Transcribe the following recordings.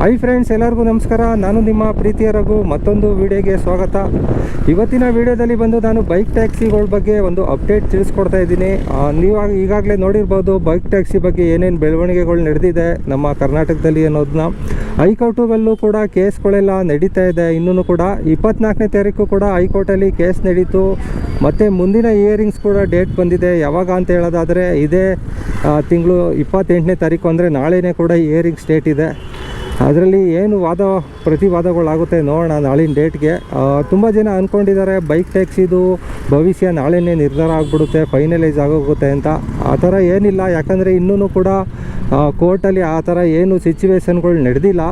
Hi friends ಎಲ್ಲರಿಗೂ ನಮಸ್ಕಾರ. ನಾನು ನಿಮ್ಮ ಪ್ರೀತಿಯ ರಘು. ಮತ್ತೊಂದು ವಿಡಿಯೋಗೆ ಸ್ವಾಗತ. ಇವತ್ತಿನ ವಿಡಿಯೋದಲ್ಲಿ ಬಂದು ನಾನು ಬೈಕ್ ಟ್ಯಾಕ್ಸಿಗಳ ಬಗ್ಗೆ ಒಂದು ಅಪ್ಡೇಟ್ ತಿಳಿಸ್ಕೊಡ್ತಾ ಇದ್ದೀನಿ. ನೀವು ಈಗಾಗಲೇ ನೋಡಿರ್ಬೋದು ಬೈಕ್ ಟ್ಯಾಕ್ಸಿ ಬಗ್ಗೆ ಏನೇನು ಬೆಳವಣಿಗೆಗಳು ನಡೆದಿದೆ ನಮ್ಮ ಕರ್ನಾಟಕದಲ್ಲಿ ಅನ್ನೋದನ್ನ. ಹೈಕೋರ್ಟುಗಳಲ್ಲೂ ಕೂಡ ಕೇಸ್ಗಳೆಲ್ಲ ನಡೀತಾ ಇದೆ ಇನ್ನೂ ಕೂಡ. ಇಪ್ಪತ್ನಾಲ್ಕನೇ ತಾರೀಕು ಕೂಡ ಹೈಕೋರ್ಟಲ್ಲಿ ಕೇಸ್ ನಡೀತು. ಮತ್ತು ಮುಂದಿನ ಇಯರಿಂಗ್ಸ್ ಕೂಡ ಡೇಟ್ ಬಂದಿದೆ. ಯಾವಾಗ ಅಂತ ಹೇಳೋದಾದರೆ, ಇದೇ ತಿಂಗಳು ಇಪ್ಪತ್ತೆಂಟನೇ ತಾರೀಕು ಅಂದರೆ ನಾಳೆನೇ ಕೂಡ ಇಯರಿಂಗ್ಸ್ ಡೇಟ್ ಇದೆ. ಅದರಲ್ಲಿ ಏನು ವಾದ, ಪ್ರತಿವಾದಗಳಾಗುತ್ತೆ ನೋಡೋಣ ನಾಳಿನ ಡೇಟ್ಗೆ. ತುಂಬ ಜನ ಅಂದ್ಕೊಂಡಿದ್ದಾರೆ ಬೈಕ್ ಟ್ಯಾಕ್ಸಿದು ಭವಿಷ್ಯ ನಾಳೆನೇ ನಿರ್ಧಾರ ಆಗಿಬಿಡುತ್ತೆ ಫೈನಲೈಸ್ ಆಗೋಗುತ್ತೆ ಅಂತ. ಆ ಥರ ಏನಿಲ್ಲ, ಯಾಕಂದರೆ ಇನ್ನೂ ಕೂಡ ಕೋರ್ಟಲ್ಲಿ ಆ ಥರ ಏನು ಸಿಚುವೇಶನ್ಗಳು ನಡೆದಿಲ್ಲ.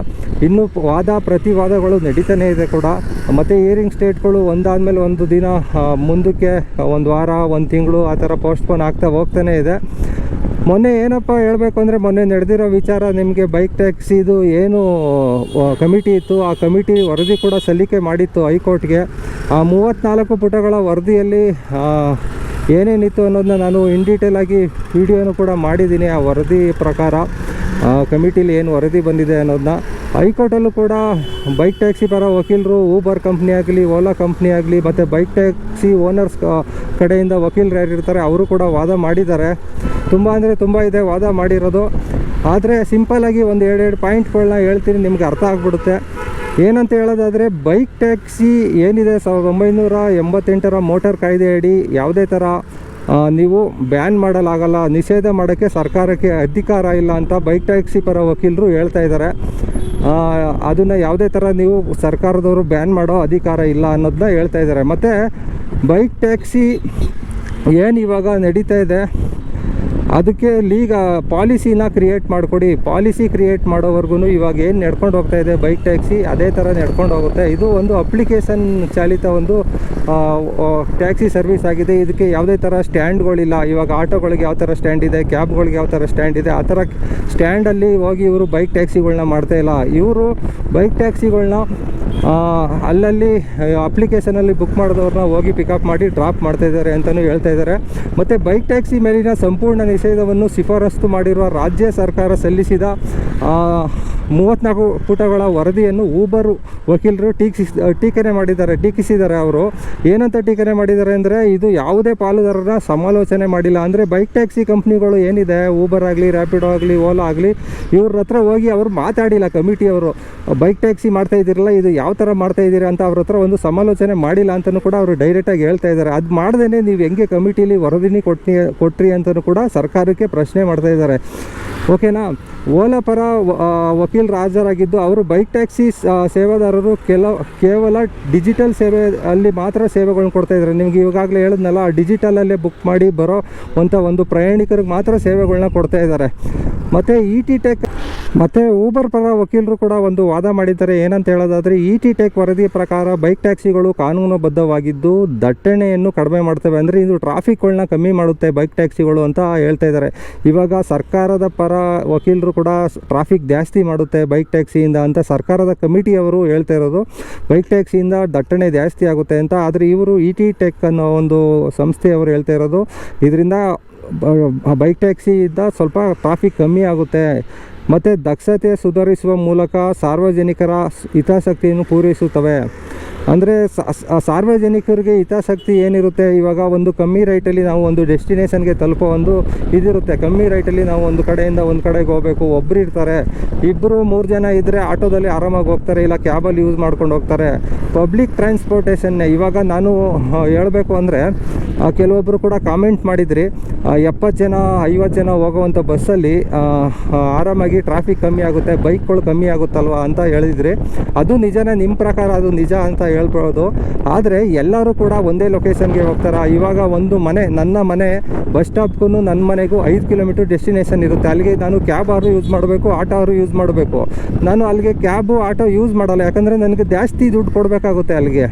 ಇನ್ನೂ ವಾದ, ಪ್ರತಿವಾದಗಳು ನಡೀತಾನೇ ಇದೆ ಕೂಡ. ಮತ್ತು ಇಯರಿಂಗ್ ಸ್ಟೇಟ್ಗಳು ಒಂದಾದಮೇಲೆ ಒಂದು ದಿನ ಮುಂದಕ್ಕೆ ಒಂದು ವಾರ, ಒಂದು ತಿಂಗಳು ಆ ಥರ ಪೋಸ್ಟ್ಪೋನ್ ಆಗ್ತಾ ಹೋಗ್ತಾನೇ ಇದೆ. ಮೊನ್ನೆ ಏನಪ್ಪ ಹೇಳಬೇಕು ಅಂದರೆ ಮೊನ್ನೆ ನಡೆದಿರೋ ವಿಚಾರ, ನಿಮಗೆ ಬೈಕ್ ಟ್ಯಾಕ್ಸಿದು ಏನು ಕಮಿಟಿ ಇತ್ತು, ಆ ಕಮಿಟಿ ವರದಿ ಕೂಡ ಸಲ್ಲಿಕೆ ಮಾಡಿತ್ತು ಹೈಕೋರ್ಟ್ಗೆ. ಆ ಮೂವತ್ತ್ನಾಲ್ಕು ಪುಟಗಳ ವರದಿಯಲ್ಲಿ ಏನೇನಿತ್ತು ಅನ್ನೋದನ್ನ ನಾನು ಇನ್ ಡೀಟೇಲ್ ಆಗಿ ವಿಡಿಯೋನು ಕೂಡ ಮಾಡಿದ್ದೀನಿ ಆ ವರದಿ ಪ್ರಕಾರ. ಕಮಿಟಿಲಿ ಏನು ವರದಿ ಬಂದಿದೆ ಅನ್ನೋದನ್ನ. ಹೈಕೋರ್ಟಲ್ಲೂ ಕೂಡ ಬೈಕ್ ಟ್ಯಾಕ್ಸಿ ಪರ ವಕೀಲರು ಊಬರ್ ಕಂಪ್ನಿ ಆಗಲಿ ಓಲಾ ಕಂಪ್ನಿ ಆಗಲಿ, ಮತ್ತು ಬೈಕ್ ಟ್ಯಾಕ್ಸಿ ಓನರ್ಸ್ ಕಡೆಯಿಂದ ವಕೀಲರು ಯಾರಿರ್ತಾರೆ ಅವರು ಕೂಡ ವಾದ ಮಾಡಿದ್ದಾರೆ. ತುಂಬ ಅಂದರೆ ತುಂಬ ಇದೆ ವಾದ ಮಾಡಿರೋದು. ಆದರೆ ಸಿಂಪಲ್ಲಾಗಿ ಒಂದು ಎರಡೆರಡು ಪಾಯಿಂಟ್ಗಳನ್ನ ಹೇಳ್ತೀನಿ, ನಿಮ್ಗೆ ಅರ್ಥ ಆಗ್ಬಿಡುತ್ತೆ. ಏನಂತ ಹೇಳೋದಾದರೆ, ಬೈಕ್ ಟ್ಯಾಕ್ಸಿ ಏನಿದೆ, ಸಾವಿರದ ಒಂಬೈನೂರ ಎಂಬತ್ತೆಂಟರ ಮೋಟರ್ ಕಾಯ್ದೆ ಅಡಿ ಯಾವುದೇ ಥರ ನೀವು ಬ್ಯಾನ್ ಮಾಡಲಾಗಲ್ಲ, ನಿಷೇಧ ಮಾಡೋಕ್ಕೆ ಸರ್ಕಾರಕ್ಕೆ ಅಧಿಕಾರ ಇಲ್ಲ ಅಂತ ಬೈಕ್ ಟ್ಯಾಕ್ಸಿ ಪರ ವಕೀಲರು ಹೇಳ್ತಾ ಇದ್ದಾರೆ. ಅದನ್ನು ಯಾವುದೇ ಥರ ನೀವು ಸರ್ಕಾರದವರು ಬ್ಯಾನ್ ಮಾಡೋ ಅಧಿಕಾರ ಇಲ್ಲ ಅನ್ನೋದನ್ನ ಹೇಳ್ತಾ ಇದ್ದಾರೆ. ಮತ್ತು ಬೈಕ್ ಟ್ಯಾಕ್ಸಿ ಏನು ಇವಾಗ ನಡೀತಾ ಇದೆ, ಅದಕ್ಕೆ ಲೀಗ ಪಾಲಿಸಿನ ಕ್ರಿಯೇಟ್ ಮಾಡಿಕೊಡಿ. ಪಾಲಿಸಿ ಕ್ರಿಯೇಟ್ ಮಾಡೋವರೆಗೂ ಇವಾಗ ಏನು ನಡ್ಕೊಂಡು ಹೋಗ್ತಾ ಇದೆ ಬೈಕ್ ಟ್ಯಾಕ್ಸಿ, ಅದೇ ಥರ ನಡ್ಕೊಂಡು ಹೋಗುತ್ತೆ. ಇದು ಒಂದು ಅಪ್ಲಿಕೇಶನ್ ಚಾಲಿತ ಒಂದು ಟ್ಯಾಕ್ಸಿ ಸರ್ವಿಸ್ ಆಗಿದೆ. ಇದಕ್ಕೆ ಯಾವುದೇ ಥರ ಸ್ಟ್ಯಾಂಡ್ಗಳಿಲ್ಲ. ಇವಾಗ ಆಟೋಗಳಿಗೆ ಯಾವ ಥರ ಸ್ಟ್ಯಾಂಡ್ ಇದೆ, ಕ್ಯಾಬ್ಗಳಿಗೆ ಯಾವ ಥರ ಸ್ಟ್ಯಾಂಡ್ ಇದೆ, ಆ ಥರ ಸ್ಟ್ಯಾಂಡಲ್ಲಿ ಹೋಗಿ ಇವರು ಬೈಕ್ ಟ್ಯಾಕ್ಸಿಗಳನ್ನ ಮಾಡ್ತಾ ಇಲ್ಲ. ಇವರು ಬೈಕ್ ಟ್ಯಾಕ್ಸಿಗಳನ್ನ ಅಲ್ಲಲ್ಲಿ ಅಪ್ಲಿಕೇಶನಲ್ಲಿ ಬುಕ್ ಮಾಡಿದವ್ರನ್ನ ಹೋಗಿ ಪಿಕಪ್ ಮಾಡಿ ಡ್ರಾಪ್ ಮಾಡ್ತಾ ಇದ್ದಾರೆ ಅಂತಲೂ ಹೇಳ್ತಾ ಇದ್ದಾರೆ. ಮತ್ತು ಬೈಕ್ ಟ್ಯಾಕ್ಸಿ ಮೇಲಿನ ಸಂಪೂರ್ಣ ನಿಷೇಧವನ್ನು ಶಿಫಾರಸ್ತು ಮಾಡಿರುವ ರಾಜ್ಯ ಸರ್ಕಾರ ಸಲ್ಲಿಸಿದ ಮೂವತ್ತ್ನಾಲ್ಕು ಪುಟಗಳ ವರದಿಯನ್ನು ಊಬರು ವಕೀಲರು ಟೀಕಿಸ್, ಟೀಕನೆ ಮಾಡಿದ್ದಾರೆ, ಟೀಕಿಸಿದ್ದಾರೆ ಅವರು. ಏನಂತ ಟೀಕನೆ ಮಾಡಿದ್ದಾರೆ ಅಂದರೆ, ಇದು ಯಾವುದೇ ಪಾಲುದಾರರ ಸಮಾಲೋಚನೆ ಮಾಡಿಲ್ಲ. ಅಂದರೆ ಬೈಕ್ ಟ್ಯಾಕ್ಸಿ ಕಂಪ್ನಿಗಳು ಏನಿದೆ, ಊಬರ್ ಆಗಲಿ ರ್ಯಾಪಿಡೋ ಆಗಲಿ, ಓಲಾ ಆಗಲಿ, ಇವ್ರ ಹತ್ರ ಹೋಗಿ ಅವರು ಮಾತಾಡಿಲ್ಲ ಕಮಿಟಿಯವರು ಬೈಕ್ ಟ್ಯಾಕ್ಸಿ ಮಾಡ್ತಾ ಇದ್ದೀರಲ್ಲ, ಇದು ಯಾವ ಥರ ಮಾಡ್ತಾ ಇದ್ದೀರಾ ಅಂತ ಅವ್ರ ಹತ್ರ ಒಂದು ಸಮಾಲೋಚನೆ ಮಾಡಿಲ್ಲ ಅಂತಲೂ ಕೂಡ ಅವರು ಡೈರೆಕ್ಟಾಗಿ ಹೇಳ್ತಾ ಇದ್ದಾರೆ. ಅದು ಮಾಡ್ದೇ ನೀವು ಹೆಂಗೆ ಕಮಿಟಿಲಿ ವರದಿನಿ ಕೊಟ್ಟಿ ಕೊಟ್ರಿ ಅಂತಲೂ ಕೂಡ ಸರ್ಕಾರಕ್ಕೆ ಪ್ರಶ್ನೆ ಮಾಡ್ತಾ ಇದ್ದಾರೆ. ಓಕೆನಾ ಓಲಾ ಪರ ವಕೀಲ್ ಹಾಜರಾಗಿದ್ದು ಅವರು ಬೈಕ್ ಟ್ಯಾಕ್ಸಿ ಸೇವಾದಾರರು ಕೆಲ, ಕೇವಲ ಡಿಜಿಟಲ್ ಸೇವೆ ಅಲ್ಲಿ ಮಾತ್ರ ಸೇವೆಗಳನ್ನ ಕೊಡ್ತಾ ಇದ್ದಾರೆ. ನಿಮ್ಗೆ ಇವಾಗಲೇ ಹೇಳಿದ್ನಲ್ಲ ಡಿಜಿಟಲಲ್ಲೇ ಬುಕ್ ಮಾಡಿ ಬರೋ ಅಂಥ ಒಂದು ಪ್ರಯಾಣಿಕರಿಗೆ ಮಾತ್ರ ಸೇವೆಗಳನ್ನ ಕೊಡ್ತಾ ಇದ್ದಾರೆ. ಮತ್ತು ಇ ಟಿ ಟೆಕ್ ಮತ್ತು ಊಬರ್ ಪರ ವಕೀಲರು ಕೂಡ ಒಂದು ವಾದ ಮಾಡಿದ್ದಾರೆ. ಏನಂತ ಹೇಳೋದಾದರೆ ಇ ಟಿ ಟೆಕ್ ವರದಿ ಪ್ರಕಾರ ಬೈಕ್ ಟ್ಯಾಕ್ಸಿಗಳು ಕಾನೂನುಬದ್ಧವಾಗಿದ್ದು, ದಟ್ಟಣೆಯನ್ನು ಕಡಿಮೆ ಮಾಡ್ತವೆ. ಅಂದರೆ ಇದು ಟ್ರಾಫಿಕ್ಗಳನ್ನ ಕಮ್ಮಿ ಮಾಡುತ್ತೆ ಬೈಕ್ ಟ್ಯಾಕ್ಸಿಗಳು ಅಂತ ಹೇಳ್ತಾ ಇದ್ದಾರೆ. ಇವಾಗ ಸರ್ಕಾರದ ಪರ ವಕೀಲರು ಕೂಡ ಟ್ರಾಫಿಕ್ ಜಾಸ್ತಿ ಮಾಡುತ್ತೆ ಬೈಕ್ ಟ್ಯಾಕ್ಸಿಯಿಂದ ಅಂತ ಸರ್ಕಾರದ ಕಮಿಟಿಯವರು ಹೇಳ್ತಾ ಇರೋದು. ಬೈಕ್ ಟ್ಯಾಕ್ಸಿಯಿಂದ ದಟ್ಟಣೆ ಜಾಸ್ತಿ ಆಗುತ್ತೆ ಅಂತ. ಆದರೆ ಇವರು ಇ ಟಿ ಟೆಕ್ ಅನ್ನೋ ಒಂದು ಸಂಸ್ಥೆಯವರು ಹೇಳ್ತಾ ಇರೋದು. ಇದರಿಂದ ಬೈಕ್ ಟ್ಯಾಕ್ಸಿಯಿಂದ ಸ್ವಲ್ಪ ಟ್ರಾಫಿಕ್ ಕಮ್ಮಿ ಆಗುತ್ತೆ. ಮತ್ತು ದಕ್ಷತೆ ಸುಧಾರಿಸುವ ಮೂಲಕ ಸಾರ್ವಜನಿಕರ ಹಿತಾಸಕ್ತಿಯನ್ನು ಪೂರೈಸುತ್ತವೆ. ಅಂದರೆ ಸಾರ್ವಜನಿಕರಿಗೆ ಹಿತಾಸಕ್ತಿ ಏನಿರುತ್ತೆ? ಇವಾಗ ಒಂದು ಕಮ್ಮಿ ರೈಟಲ್ಲಿ ನಾವು ಒಂದು ಡೆಸ್ಟಿನೇಷನ್ಗೆ ತಲುಪೋ ಒಂದು ಇದಿರುತ್ತೆ. ಕಮ್ಮಿ ರೈಟಲ್ಲಿ ನಾವು ಒಂದು ಕಡೆಯಿಂದ ಒಂದು ಕಡೆಗೆ ಹೋಗಬೇಕು. ಒಬ್ಬರು ಇರ್ತಾರೆ. ಇಬ್ಬರು ಮೂರು ಜನ ಇದ್ದರೆ ಆಟೋದಲ್ಲಿ ಆರಾಮಾಗಿ ಹೋಗ್ತಾರೆ. ಇಲ್ಲ ಕ್ಯಾಬಲ್ಲಿ ಯೂಸ್ ಮಾಡ್ಕೊಂಡು ಹೋಗ್ತಾರೆ. ಪಬ್ಲಿಕ್ ಟ್ರಾನ್ಸ್ಪೋರ್ಟೇಷನ್ನೇ ಇವಾಗ ನಾನು ಹೇಳಬೇಕು ಅಂದರೆ ಕೆಲವೊಬ್ಬರು ಕೂಡ ಕಾಮೆಂಟ್ ಮಾಡಿದ್ರಿ ಎಪ್ಪತ್ತು ಜನ, ಐವತ್ತು ಜನ ಹೋಗುವಂಥ ಬಸ್ಸಲ್ಲಿ ಆರಾಮಾಗಿ ಟ್ರಾಫಿಕ್ ಕಮ್ಮಿ ಆಗುತ್ತೆ ಬೈಕ್ಗಳು ಕಮ್ಮಿ ಆಗುತ್ತಲ್ವಾ ಅಂತ ಹೇಳಿದ್ರಿ, ಅದು ನಿಜನೇ ನಿಮ್ಮ ಪ್ರಕಾರ ಅದು ನಿಜ ಅಂತ ಹೇಳ್ಬೋದು. ಆದರೆ ಎಲ್ಲರೂ ಕೂಡ ಒಂದೇ ಲೊಕೇಶನ್ಗೆ ಹೋಗ್ತಾರೆ? ಇವಾಗ ಒಂದು ಮನೆ, ನನ್ನ ಮನೆ ಬಸ್ ಸ್ಟಾಪ್ಗೂ ನನ್ನ ಮನೆಗೂ ಐದು ಕಿಲೋಮೀಟರ್ ಡೆಸ್ಟಿನೇಷನ್ ಇರುತ್ತೆ. ಅಲ್ಲಿಗೆ ನಾನು ಕ್ಯಾಬ್ ಆದರೂ ಯೂಸ್ ಮಾಡಬೇಕು ಆಟೋ ಆರು ಯೂಸ್ ಮಾಡಬೇಕು. ನಾನು ಅಲ್ಲಿಗೆ ಕ್ಯಾಬು ಆಟೋ ಯೂಸ್ ಮಾಡಲ್ಲ. ಯಾಕಂದರೆ ನನಗೆ ಜಾಸ್ತಿ ದುಡ್ಡು ಕೊಡಬೇಕಾಗುತ್ತೆ ಅಲ್ಲಿಗೆ.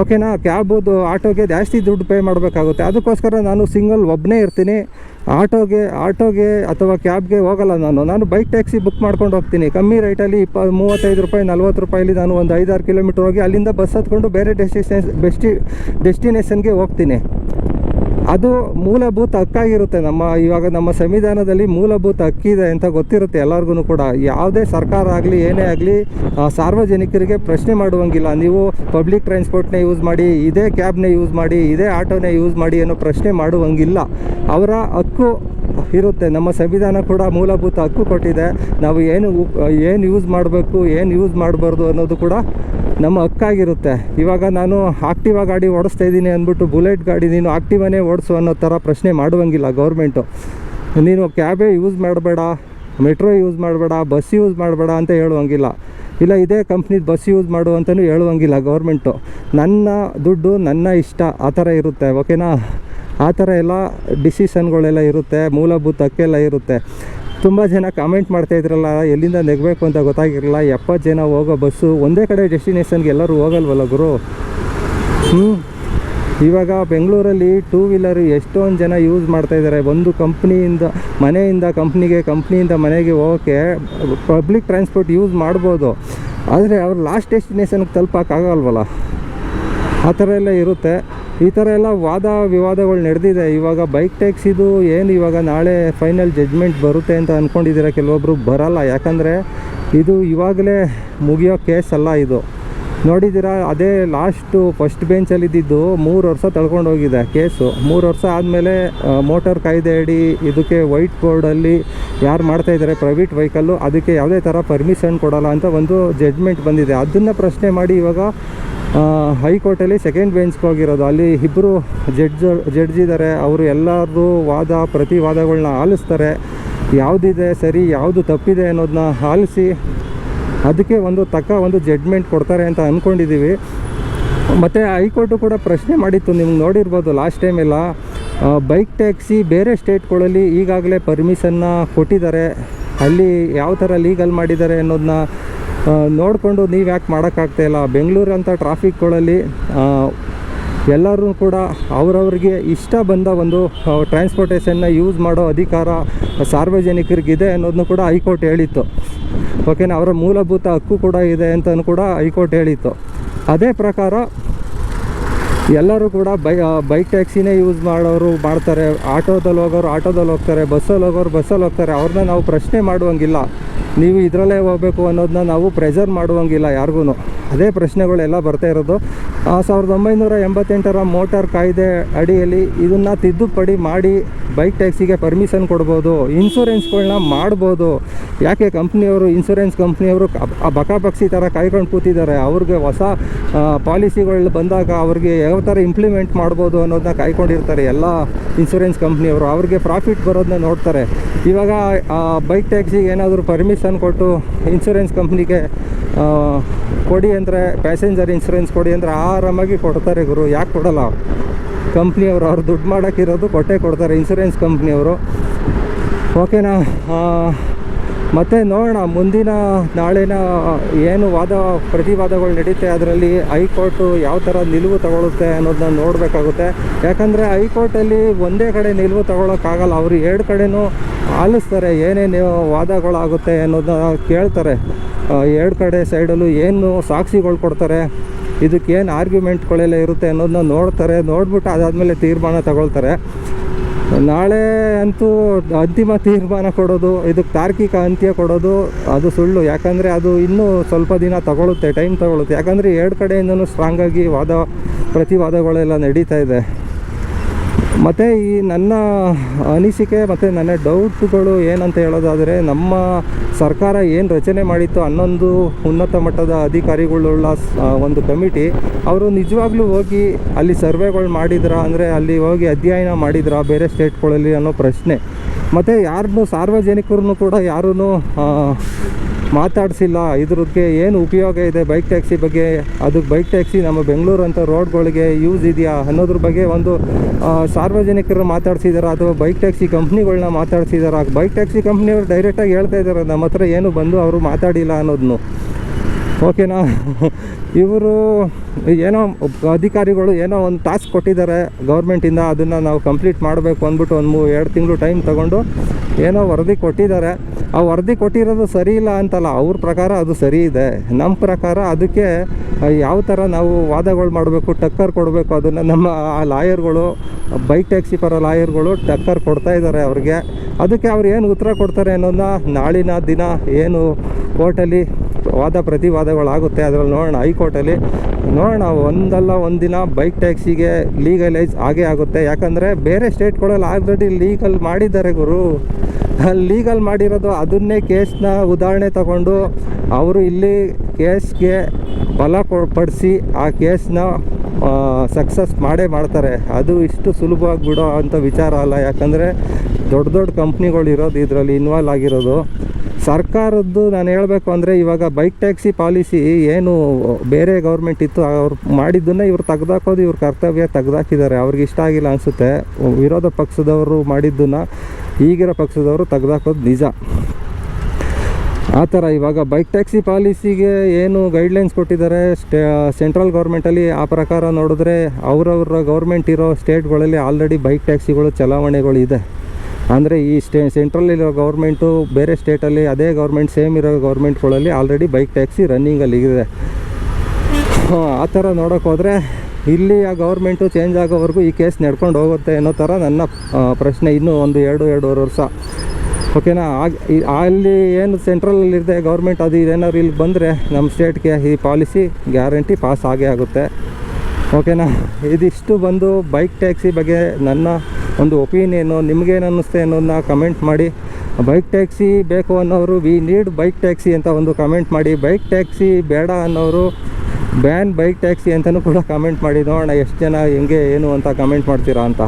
ಓಕೆನಾ? ಕ್ಯಾಬುದು ಆಟೋಗೆ ಜಾಸ್ತಿ ದುಡ್ಡು ಪೇ ಮಾಡಬೇಕಾಗುತ್ತೆ. ಅದಕ್ಕೋಸ್ಕರ ನಾನು ಸಿಂಗಲ್ ಒಬ್ಬನೇ ಇರ್ತೀನಿ. ಆಟೋಗೆ ಆಟೋಗೆ ಅಥವಾ ಕ್ಯಾಬ್ಗೆ ಹೋಗಲ್ಲ ನಾನು. ನಾನು ಬೈಕ್ ಟ್ಯಾಕ್ಸಿ ಬುಕ್ ಮಾಡ್ಕೊಂಡು ಹೋಗ್ತೀನಿ. ಕಮ್ಮಿ ರೇಟಲ್ಲಿ ಇಪ್ಪ, ಮೂವತ್ತೈದು ರೂಪಾಯಿ, ನಲ್ವತ್ತು ರೂಪಾಯಲ್ಲಿ ನಾನು ಒಂದು ಐದಾರು ಕಿಲೋಮೀಟ್ರ್ ಹೋಗಿ ಅಲ್ಲಿಂದ ಬಸ್ ಹತ್ಕೊಂಡು ಬೇರೆ ಡೆಸ್ಟಿನೇಷನ್ ಬೆಸ್ಟಿ ಡೆಸ್ಟಿನೇಷನ್ಗೆ ಹೋಗ್ತೀನಿ. ಅದು ಮೂಲಭೂತ ಹಕ್ಕಾಗಿರುತ್ತೆ. ನಮ್ಮ ಇವಾಗ ನಮ್ಮ ಸಂವಿಧಾನದಲ್ಲಿ ಮೂಲಭೂತ ಹಕ್ಕಿದೆ ಅಂತ ಗೊತ್ತಿರುತ್ತೆ ಎಲ್ಲರಿಗೂ ಕೂಡ. ಯಾವುದೇ ಸರ್ಕಾರ ಆಗಲಿ, ಏನೇ ಆಗಲಿ ಸಾರ್ವಜನಿಕರಿಗೆ ಪ್ರಶ್ನೆ ಮಾಡುವಂಗಿಲ್ಲ. ನೀವು ಪಬ್ಲಿಕ್ ಟ್ರಾನ್ಸ್ಪೋರ್ಟ್ನೇ ಯೂಸ್ ಮಾಡಿ, ಇದೇ ಕ್ಯಾಬ್ನೇ ಯೂಸ್ ಮಾಡಿ, ಇದೇ ಆಟೋನೇ ಯೂಸ್ ಮಾಡಿ ಅನ್ನೋ ಪ್ರಶ್ನೆ ಮಾಡುವಂಗಿಲ್ಲ. ಅವರ ಹಕ್ಕು ಇರುತ್ತೆ. ನಮ್ಮ ಸಂವಿಧಾನ ಕೂಡ ಮೂಲಭೂತ ಹಕ್ಕು ಕೊಟ್ಟಿದೆ. ನಾವು ಏನು ಏನು ಯೂಸ್ ಮಾಡಬೇಕು, ಏನು ಯೂಸ್ ಮಾಡಬಾರ್ದು ಅನ್ನೋದು ಕೂಡ ನಮ್ಮ ಹಕ್ಕಾಗಿರುತ್ತೆ. ಇವಾಗ ನಾನು ಆಕ್ಟಿವಾ ಗಾಡಿ ಓಡಿಸ್ತಾ ಇದ್ದೀನಿ ಅಂದ್ಬಿಟ್ಟು ಬುಲೆಟ್ ಗಾಡಿ ನೀನು ಆಕ್ಟಿವನೇ ಓಡಿಸು ಅನ್ನೋ ಥರ ಪ್ರಶ್ನೆ ಮಾಡುವಂಗಿಲ್ಲ ಗೌರ್ಮೆಂಟು ನೀನು ಕ್ಯಾಬೇ ಯೂಸ್ ಮಾಡಬೇಡ ಮೆಟ್ರೋ ಯೂಸ್ ಮಾಡಬೇಡ ಬಸ್ ಯೂಸ್ ಮಾಡಬೇಡ ಅಂತ ಹೇಳುವಂಗಿಲ್ಲ. ಇಲ್ಲ, ಇದೇ ಕಂಪ್ನಿದು ಬಸ್ ಯೂಸ್ ಮಾಡು ಅಂತಲೂ ಹೇಳುವಂಗಿಲ್ಲ ಗೌರ್ಮೆಂಟು ನನ್ನ ದುಡ್ಡು, ನನ್ನ ಇಷ್ಟ, ಆ ಥರ ಇರುತ್ತೆ. ಓಕೆನಾ ಆ ಥರ ಎಲ್ಲ ಡಿಸಿಷನ್ಗಳೆಲ್ಲ ಇರುತ್ತೆ ಮೂಲಭೂತ ಹಕ್ಕೆಲ್ಲ ಇರುತ್ತೆ. ತುಂಬ ಜನ ಕಾಮೆಂಟ್ ಮಾಡ್ತಾ ಇದ್ರಲ್ಲ, ಎಲ್ಲಿಂದ ನೆಗಬೇಕು ಅಂತ ಗೊತ್ತಾಗಿರಲ್ಲ ಎಪ್ಪತ್ತು ಜನ ಹೋಗೋ ಬಸ್ಸು ಒಂದೇ ಕಡೆ ಡೆಸ್ಟಿನೇಷನ್ಗೆ ಎಲ್ಲರೂ ಹೋಗಲ್ವಲ್ಲ ಗುರು? ಹ್ಞೂ ಇವಾಗ ಬೆಂಗಳೂರಲ್ಲಿ ಟೂ ವೀಲರ್ ಎಷ್ಟೊಂದು ಜನ ಯೂಸ್ ಮಾಡ್ತಾ ಇದ್ದಾರೆ. ಒಂದು ಕಂಪ್ನಿಯಿಂದ ಮನೆಯಿಂದ ಕಂಪ್ನಿಗೆ ಕಂಪ್ನಿಯಿಂದ ಮನೆಗೆ ಹೋಗೋಕ್ಕೆ ಪಬ್ಲಿಕ್ ಟ್ರಾನ್ಸ್ಪೋರ್ಟ್ ಯೂಸ್ ಮಾಡ್ಬೋದು. ಆದರೆ ಅವ್ರು ಲಾಸ್ಟ್ ಡೆಸ್ಟಿನೇಷನ್ಗೆ ತಲುಪೋಕ್ಕಾಗಲ್ವಲ್ಲ? ಆ ಥರ ಎಲ್ಲ ಇರುತ್ತೆ. ಈ ಥರ ಎಲ್ಲ ವಾದ ವಿವಾದಗಳು ನಡೆದಿದೆ. ಇವಾಗ ಬೈಕ್ ಟ್ಯಾಕ್ಸ್ ಇದು ಏನು ಇವಾಗ ನಾಳೆ ಫೈನಲ್ ಜಡ್ಜ್ಮೆಂಟ್ ಬರುತ್ತೆ ಅಂತ ಅಂದ್ಕೊಂಡಿದ್ದೀರಾ ಕೆಲವೊಬ್ಬರು ಬರಲ್ಲ. ಯಾಕಂದರೆ ಇದು ಇವಾಗಲೇ ಮುಗಿಯೋ ಕೇಸ್ ಅಲ್ಲ ಇದು. ನೋಡಿದ್ದೀರಾ? ಅದೇ ಲಾಸ್ಟು ಫಸ್ಟ್ ಬೆಂಚಲ್ಲಿದ್ದಿದ್ದು ಮೂರು ವರ್ಷ ತಳ್ಕೊಂಡು ಹೋಗಿದೆ ಕೇಸು ಮೂರು ವರ್ಷ ಆದಮೇಲೆ ಮೋಟಾರ್ ಕಾಯ್ದೆ ಅಡಿ ಇದಕ್ಕೆ ವೈಟ್ ಬೋರ್ಡಲ್ಲಿ ಯಾರು ಮಾಡ್ತಾಯಿದ್ದಾರೆ ಪ್ರೈವೇಟ್ ವೆಹಿಕಲ್ಲು ಅದಕ್ಕೆ ಯಾವುದೇ ಥರ ಪರ್ಮಿಷನ್ ಕೊಡೋಲ್ಲ ಅಂತ ಒಂದು ಜಡ್ಜ್ಮೆಂಟ್ ಬಂದಿದೆ. ಅದನ್ನು ಪ್ರಶ್ನೆ ಮಾಡಿ ಇವಾಗ ಹೈಕೋರ್ಟಲ್ಲಿ ಸೆಕೆಂಡ್ ಬೆಂಚ್ಗೆ ಹೋಗಿರೋದು ಅಲ್ಲಿ ಇಬ್ಬರು ಜಡ್ಜ್ ಜಡ್ಜ್ ಇದ್ದಾರೆ ಅವರು ಎಲ್ಲರದು ವಾದ ಪ್ರತಿವಾದಗಳನ್ನ ಆಲಿಸ್ತಾರೆ. ಯಾವುದಿದೆ ಸರಿ, ಯಾವುದು ತಪ್ಪಿದೆ ಅನ್ನೋದನ್ನ ಆಲಿಸಿ ಅದಕ್ಕೆ ಒಂದು ತಕ್ಕ ಒಂದು ಜಡ್ಮೆಂಟ್ ಕೊಡ್ತಾರೆ ಅಂತ ಅಂದ್ಕೊಂಡಿದ್ದೀವಿ ಮತ್ತು ಹೈಕೋರ್ಟು ಕೂಡ ಪ್ರಶ್ನೆ ಮಾಡಿತ್ತು. ನಿಮ್ಗೆ ನೋಡಿರ್ಬೋದು, ಲಾಸ್ಟ್ ಟೈಮ್ ಎಲ್ಲ ಬೈಕ್ ಟ್ಯಾಕ್ಸಿ ಬೇರೆ ಸ್ಟೇಟ್ಗಳಲ್ಲಿ ಈಗಾಗಲೇ ಪರ್ಮಿಷನ್ನ ಕೊಟ್ಟಿದ್ದಾರೆ. ಅಲ್ಲಿ ಯಾವ ಥರ ಲೀಗಲ್ ಮಾಡಿದ್ದಾರೆ ಅನ್ನೋದನ್ನ ನೋಡಿಕೊಂಡು ನೀವು ಯಾಕೆ ಬೆಂಗಳೂರು ಬೆಂಗಳೂರಂಥ ಟ್ರಾಫಿಕ್ಗಳಲ್ಲಿ ಎಲ್ಲರೂ ಕೂಡ ಅವರವ್ರಿಗೆ ಇಷ್ಟ ಬಂದ ಒಂದು ಟ್ರಾನ್ಸ್ಪೋರ್ಟೇಷನ್ನ ಯೂಸ್ ಮಾಡೋ ಅಧಿಕಾರ ಸಾರ್ವಜನಿಕರಿಗಿದೆ ಅನ್ನೋದನ್ನು ಕೂಡ ಹೈಕೋರ್ಟ್ ಹೇಳಿತ್ತು. ಓಕೆನಾ ಅವರ ಮೂಲಭೂತ ಹಕ್ಕು ಕೂಡ ಇದೆ ಅಂತಲೂ ಕೂಡ ಹೈಕೋರ್ಟ್ ಹೇಳಿತ್ತು. ಅದೇ ಪ್ರಕಾರ, ಎಲ್ಲರೂ ಕೂಡ ಬೈ ಬೈಕ್ ಟ್ಯಾಕ್ಸಿನೇ ಯೂಸ್ ಮಾಡೋರು ಮಾಡ್ತಾರೆ. ಆಟೋದಲ್ಲಿ ಹೋಗೋರು ಆಟೋದಲ್ಲಿ ಹೋಗ್ತಾರೆ ಬಸ್ಸಲ್ಲಿ ಹೋಗೋರು ಬಸ್ಸಲ್ಲಿ ಹೋಗ್ತಾರೆ. ಅವ್ರನ್ನ ನಾವು ಪ್ರಶ್ನೆ ಮಾಡುವಂಗಿಲ್ಲ. ನೀವು ಇದರಲ್ಲೇ ಹೋಗಬೇಕು ಅನ್ನೋದನ್ನ ನಾವು ಪ್ರೆಷರ್ ಮಾಡುವಂಗಿಲ್ಲ ಯಾರಿಗೂ ಅದೇ ಪ್ರಶ್ನೆಗಳೆಲ್ಲ ಬರ್ತಾ ಇರೋದು. ಸಾವಿರದ ಒಂಬೈನೂರ ಎಂಬತ್ತೆಂಟರ ಮೋಟಾರ್ ಕಾಯ್ದೆ ಅಡಿಯಲ್ಲಿ ಇದನ್ನು ತಿದ್ದುಪಡಿ ಮಾಡಿ ಬೈಕ್ ಟ್ಯಾಕ್ಸಿಗೆ ಪರ್ಮಿಷನ್ ಕೊಡ್ಬೋದು ಇನ್ಸೂರೆನ್ಸ್ಗಳನ್ನ ಮಾಡ್ಬೋದು. ಯಾಕೆ ಕಂಪ್ನಿಯವರು ಇನ್ಸೂರೆನ್ಸ್ ಕಂಪ್ನಿಯವರು ಬಕಾಪಕ್ಷಿ ಥರ ಕಾಯ್ಕೊಂಡು ಕೂತಿದ್ದಾರೆ. ಅವ್ರಿಗೆ ಹೊಸ ಪಾಲಿಸಿಗಳು ಬಂದಾಗ ಅವ್ರಿಗೆ ಯಾವ ಥರ ಇಂಪ್ಲಿಮೆಂಟ್ ಮಾಡ್ಬೋದು ಅನ್ನೋದನ್ನ ಕಾಯ್ಕೊಂಡಿರ್ತಾರೆ ಎಲ್ಲ ಇನ್ಸೂರೆನ್ಸ್ ಕಂಪ್ನಿಯವರು. ಅವ್ರಿಗೆ ಪ್ರಾಫಿಟ್ ಬರೋದನ್ನ ನೋಡ್ತಾರೆ. ಇವಾಗ ಬೈಕ್ ಟ್ಯಾಕ್ಸಿಗೆ ಏನಾದರೂ ಪರ್ಮಿಷನ್ ಕೊಟ್ಟು ಇನ್ಸೂರೆನ್ಸ್ ಕಂಪ್ನಿಗೆ ಕೊಡಿ ಅಂದರೆ ಪ್ಯಾಸೆಂಜರ್ ಇನ್ಸೂರೆನ್ಸ್ ಕೊಡಿ ಅಂದರೆ ಆರಾಮಾಗಿ ಕೊಡ್ತಾರೆ ಗುರು. ಯಾಕೆ ಕೊಡಲ್ಲ? ಕಂಪ್ನಿಯವರು ಅವ್ರು ದುಡ್ಡು ಮಾಡೋಕ್ಕಿರೋದು ಕೊಟ್ಟೆ ಕೊಡ್ತಾರೆ ಇನ್ಸೂರೆನ್ಸ್ ಕಂಪ್ನಿಯವರು. ಓಕೆನಾ ಮತ್ತು ನೋಡೋಣ, ಮುಂದಿನ ನಾಳಿನ ಏನು ವಾದ, ಪ್ರತಿವಾದಗಳು ನಡೀತೆ ಅದರಲ್ಲಿ ಹೈಕೋರ್ಟು ಯಾವ ಥರ ನಿಲುವು ತಗೊಳುತ್ತೆ ಅನ್ನೋದನ್ನ ನೋಡಬೇಕಾಗುತ್ತೆ. ಯಾಕಂದರೆ ಹೈಕೋರ್ಟಲ್ಲಿ ಒಂದೇ ಕಡೆ ನಿಲುವು ತಗೊಳೋಕ್ಕಾಗಲ್ಲ, ಅವರು ಎರಡು ಕಡೆನೂ ಆಲಿಸ್ತಾರೆ ಏನೇನು ವಾದಗಳಾಗುತ್ತೆ ಅನ್ನೋದನ್ನ ಕೇಳ್ತಾರೆ. ಎರಡು ಕಡೆ ಸೈಡಲ್ಲೂ ಏನು ಸಾಕ್ಷಿಗಳು ಕೊಡ್ತಾರೆ. ಇದಕ್ಕೇನು ಆರ್ಗ್ಯುಮೆಂಟ್ಗಳೆಲ್ಲ ಇರುತ್ತೆ ಅನ್ನೋದನ್ನ ನೋಡ್ತಾರೆ, ನೋಡ್ಬಿಟ್ಟು ಅದಾದಮೇಲೆ ತೀರ್ಮಾನ ತಗೊಳ್ತಾರೆ. ನಾಳೆ ಅಂತೂ ಅಂತಿಮ ತೀರ್ಮಾನ ಕೊಡೋದು, ಇದಕ್ಕೆ ತಾರ್ಕಿಕ ಅಂತ್ಯ ಕೊಡೋದು, ಅದು ಸುಳ್ಳು. ಯಾಕಂದರೆ ಅದು ಇನ್ನೂ ಸ್ವಲ್ಪ ದಿನ ತಗೊಳುತ್ತೆ ಟೈಮ್ ತಗೊಳುತ್ತೆ. ಯಾಕಂದರೆ ಎರಡು ಕಡೆಯಿಂದನೂ ಸ್ಟ್ರಾಂಗಾಗಿ ವಾದ, ಪ್ರತಿವಾದಗಳೆಲ್ಲ ನಡೀತಾ ಇದೆ. ಮತ್ತು ಈ ನನ್ನ ಅನಿಸಿಕೆ ಮತ್ತು ನನ್ನ ಡೌಟ್ಗಳು ಏನಂತ ಹೇಳೋದಾದರೆ, ನಮ್ಮ ಸರ್ಕಾರ ಏನು ರಚನೆ ಮಾಡಿತ್ತು ಹನ್ನೊಂದು ಉನ್ನತ ಮಟ್ಟದ ಅಧಿಕಾರಿಗಳುಳ್ಳ ಒಂದು ಕಮಿಟಿ, ಅವರು ನಿಜವಾಗ್ಲೂ ಹೋಗಿ ಅಲ್ಲಿ ಸರ್ವೆಗಳು ಮಾಡಿದ್ರಾ, ಅಂದರೆ ಅಲ್ಲಿ ಹೋಗಿ ಅಧ್ಯಯನ ಮಾಡಿದ್ರಾ ಬೇರೆ ಸ್ಟೇಟ್ಗಳಲ್ಲಿ ಅನ್ನೋ ಪ್ರಶ್ನೆ. ಮತ್ತು ಯಾರನ್ನೂ ಸಾರ್ವಜನಿಕರನ್ನು ಕೂಡ ಯಾರೂ ಮಾತಾಡಿಸಿಲ್ಲ. ಇದ್ರದ್ದು ಏನು ಉಪಯೋಗ ಇದೆ ಬೈಕ್ ಟ್ಯಾಕ್ಸಿ ಬಗ್ಗೆ? ಅದು ಬೈಕ್ ಟ್ಯಾಕ್ಸಿ ನಮ್ಮ ಬೆಂಗಳೂರು ಅಂತ ರೋಡ್ಗಳಿಗೆ ಯೂಸ್ ಇದೆಯಾ? ಅನ್ನೋದ್ರ ಬಗ್ಗೆ ಒಂದು ಸಾರ್ವಜನಿಕರು ಮಾತಾಡ್ಸಿದಾರ ಅಥವಾ ಬೈಕ್ ಟ್ಯಾಕ್ಸಿ ಕಂಪ್ನಿಗಳನ್ನ ಮಾತಾಡ್ಸಿದಾರ? ಬೈಕ್ ಟ್ಯಾಕ್ಸಿ ಕಂಪ್ನಿಯವರು ಡೈರೆಕ್ಟಾಗಿ ಹೇಳ್ತಾ ಇದ್ದಾರೆ ನಮ್ಮ ಹತ್ರ ಏನು ಬಂದು ಅವರು ಮಾತಾಡಿಲ್ಲ ಅನ್ನೋದನ್ನು ಓಕೆನಾ? ಇವರು ಏನೋ ಅಧಿಕಾರಿಗಳು ಏನೋ ಒಂದು ಟಾಸ್ಕ್ ಕೊಟ್ಟಿದ್ದಾರೆ ಗೌರ್ಮೆಂಟಿಂದ ಅದನ್ನು ನಾವು ಕಂಪ್ಲೀಟ್ ಮಾಡಬೇಕು ಅಂದ್ಬಿಟ್ಟು ಒಂದು ಮೂ, ಎರಡು ತಿಂಗಳು ಟೈಮ್ ತಗೊಂಡು ಏನೋ ವರದಿ ಕೊಟ್ಟಿದ್ದಾರೆ. ಆ ವರದಿ ಕೊಟ್ಟಿರೋದು ಸರಿ ಇಲ್ಲ ಅಂತಲ್ಲ, ಅವ್ರ ಪ್ರಕಾರ ಅದು ಸರಿ ಇದೆ. ನಮ್ಮ ಪ್ರಕಾರ ಅದಕ್ಕೆ ಯಾವ ಥರ ನಾವು ವಾದಗಳು ಮಾಡಬೇಕು, ಟಕ್ಕರ್ ಕೊಡಬೇಕು ಅದನ್ನು ನಮ್ಮ ಆ ಲಾಯರ್ಗಳು ಬೈಕ್ ಟ್ಯಾಕ್ಸಿ ಪರ ಲಾಯರ್ಗಳು ಟಕ್ಕರ್ ಕೊಡ್ತಾ ಇದ್ದಾರೆ ಅವ್ರಿಗೆ. ಅದಕ್ಕೆ ಅವ್ರು ಏನು ಉತ್ತರ ಕೊಡ್ತಾರೆ ಅನ್ನೋದನ್ನ ನಾಳಿನ ದಿನ ಏನು ಕೋರ್ಟಲ್ಲಿ ವಾದ ಪ್ರತಿವಾದಗಳಾಗುತ್ತೆ. ಅದರಲ್ಲಿ ನೋಡೋಣ, ಹೈಕೋರ್ಟಲ್ಲಿ ನೋಡೋಣ, ಒಂದಲ್ಲ ಒಂದಿನ ಬೈಕ್ ಟ್ಯಾಕ್ಸಿಗೆ ಲೀಗಲೈಸ್ ಆಗೇ ಆಗುತ್ತೆ. ಯಾಕಂದರೆ ಬೇರೆ ಸ್ಟೇಟ್ಗಳಲ್ಲಿ ಆಲ್ರೆಡಿ ಲೀಗಲ್ ಮಾಡಿದ್ದಾರೆ ಗುರು. ಲೀಗಲ್ ಮಾಡಿರೋದು ಅದನ್ನೇ ಕೇಸ್ನ ಉದಾಹರಣೆ ತಗೊಂಡು ಅವರು ಇಲ್ಲಿ ಕೇಸ್ಗೆ ಬಲ ಪಡಿಸಿ ಆ ಕೇಸ್ನ ಸಕ್ಸಸ್ ಮಾಡೇ ಮಾಡ್ತಾರೆ. ಅದು ಇಷ್ಟು ಸುಲಭವಾಗಿ ಬಿಡೋ ಅಂಥ ವಿಚಾರ ಅಲ್ಲ. ಯಾಕಂದರೆ ದೊಡ್ಡ ದೊಡ್ಡ ಕಂಪ್ನಿಗಳು ಇರೋದು ಇದರಲ್ಲಿ ಇನ್ವಾಲ್ವ್ ಆಗಿರೋದು. ಸರ್ಕಾರದ್ದು ನಾನು ಹೇಳಬೇಕು ಅಂದರೆ ಇವಾಗ ಬೈಕ್ ಟ್ಯಾಕ್ಸಿ ಪಾಲಿಸಿ ಏನು ಬೇರೆ ಗೌರ್ಮೆಂಟ್ ಇತ್ತು, ಅವ್ರು ಮಾಡಿದ್ದನ್ನು ಇವ್ರು ತೆಗ್ದಾಕೋದು, ಇವ್ರ ಕರ್ತವ್ಯ ತೆಗ್ದಾಕಿದ್ದಾರೆ. ಅವ್ರಿಗೆ ಇಷ್ಟ ಆಗಿಲ್ಲ ಅನಿಸುತ್ತೆ. ವಿರೋಧ ಪಕ್ಷದವರು ಮಾಡಿದ್ದನ್ನು ಈಗಿರೋ ಪಕ್ಷದವರು ತೆಗ್ದಾಕೋದು ನಿಜ. ಆ ಥರ ಇವಾಗ ಬೈಕ್ ಟ್ಯಾಕ್ಸಿ ಪಾಲಿಸಿಗೆ ಏನು ಗೈಡ್ಲೈನ್ಸ್ ಕೊಟ್ಟಿದ್ದಾರೆ, ಸ್ಟೇ ಸೆಂಟ್ರಲ್ ಗೌರ್ಮೆಂಟಲ್ಲಿ ಆ ಪ್ರಕಾರ ನೋಡಿದ್ರೆ ಅವರವ್ರ ಗೌರ್ಮೆಂಟ್ ಇರೋ ಸ್ಟೇಟ್ಗಳಲ್ಲಿ ಆಲ್ರೆಡಿ ಬೈಕ್ ಟ್ಯಾಕ್ಸಿಗಳು ಚಲಾವಣೆಗಳು ಇದೆ. ಅಂದರೆ ಈ ಸ್ಟೇ ಸೆಂಟ್ರಲ್ಲಿರೋ ಗೌರ್ಮೆಂಟು ಬೇರೆ ಸ್ಟೇಟಲ್ಲಿ ಅದೇ ಗೌರ್ಮೆಂಟ್ ಸೇಮ್ ಇರೋ ಗೌರ್ಮೆಂಟ್ಗಳಲ್ಲಿ ಆಲ್ರೆಡಿ ಬೈಕ್ ಟ್ಯಾಕ್ಸಿ ರನ್ನಿಂಗಲ್ಲಿ ಇದೆ. ಆ ಥರ ನೋಡೋಕೆ ಹೋದರೆ ಇಲ್ಲಿ ಆ ಗೌರ್ಮೆಂಟು ಚೇಂಜ್ ಆಗೋವರೆಗೂ ಈ ಕೇಸ್ ನಡ್ಕೊಂಡು ಹೋಗುತ್ತೆ ಅನ್ನೋ ಥರ ನನ್ನ ಪ್ರಶ್ನೆ ಇನ್ನೂ ಒಂದು ಎರಡು, ಎರಡೂವರೆ ವರ್ಷ. ಓಕೆನಾ ಆಗ ಅಲ್ಲಿ ಏನು ಸೆಂಟ್ರಲಲ್ಲಿರದೆ ಗೌರ್ಮೆಂಟ್ ಅದು ಇದೇನಾದ್ರು ಇಲ್ಲಿ ಬಂದರೆ ನಮ್ಮ ಸ್ಟೇಟ್ಗೆ ಈ ಪಾಲಿಸಿ ಗ್ಯಾರಂಟಿ ಪಾಸ್ ಆಗೇ ಆಗುತ್ತೆ. ಓಕೆನಾ ಇದಿಷ್ಟು ಬಂದು ಬೈಕ್ ಟ್ಯಾಕ್ಸಿ ಬಗ್ಗೆ ನನ್ನ ಒಂದು ಒಪಿನಿಯನು ನಿಮಗೇನು ಅನ್ನಿಸ್ತೆ ಅನ್ನೋದನ್ನ ಕಮೆಂಟ್ ಮಾಡಿ. ಬೈಕ್ ಟ್ಯಾಕ್ಸಿ ಬೇಕು ಅನ್ನೋರು ವಿ ನೀಡ್ ಬೈಕ್ ಟ್ಯಾಕ್ಸಿ ಅಂತ ಒಂದು ಕಮೆಂಟ್ ಮಾಡಿ. ಬೈಕ್ ಟ್ಯಾಕ್ಸಿ ಬೇಡ ಅನ್ನೋರು ಬ್ಯಾನ್ ಬೈಕ್ ಟ್ಯಾಕ್ಸಿ ಅಂತಲೂ ಕೂಡ ಕಮೆಂಟ್ ಮಾಡಿ. ನೋಡೋಣ ಎಷ್ಟು ಜನ, ಹೆಂಗೆ, ಏನು ಅಂತ ಕಮೆಂಟ್ ಮಾಡ್ತೀರಾ ಅಂತ.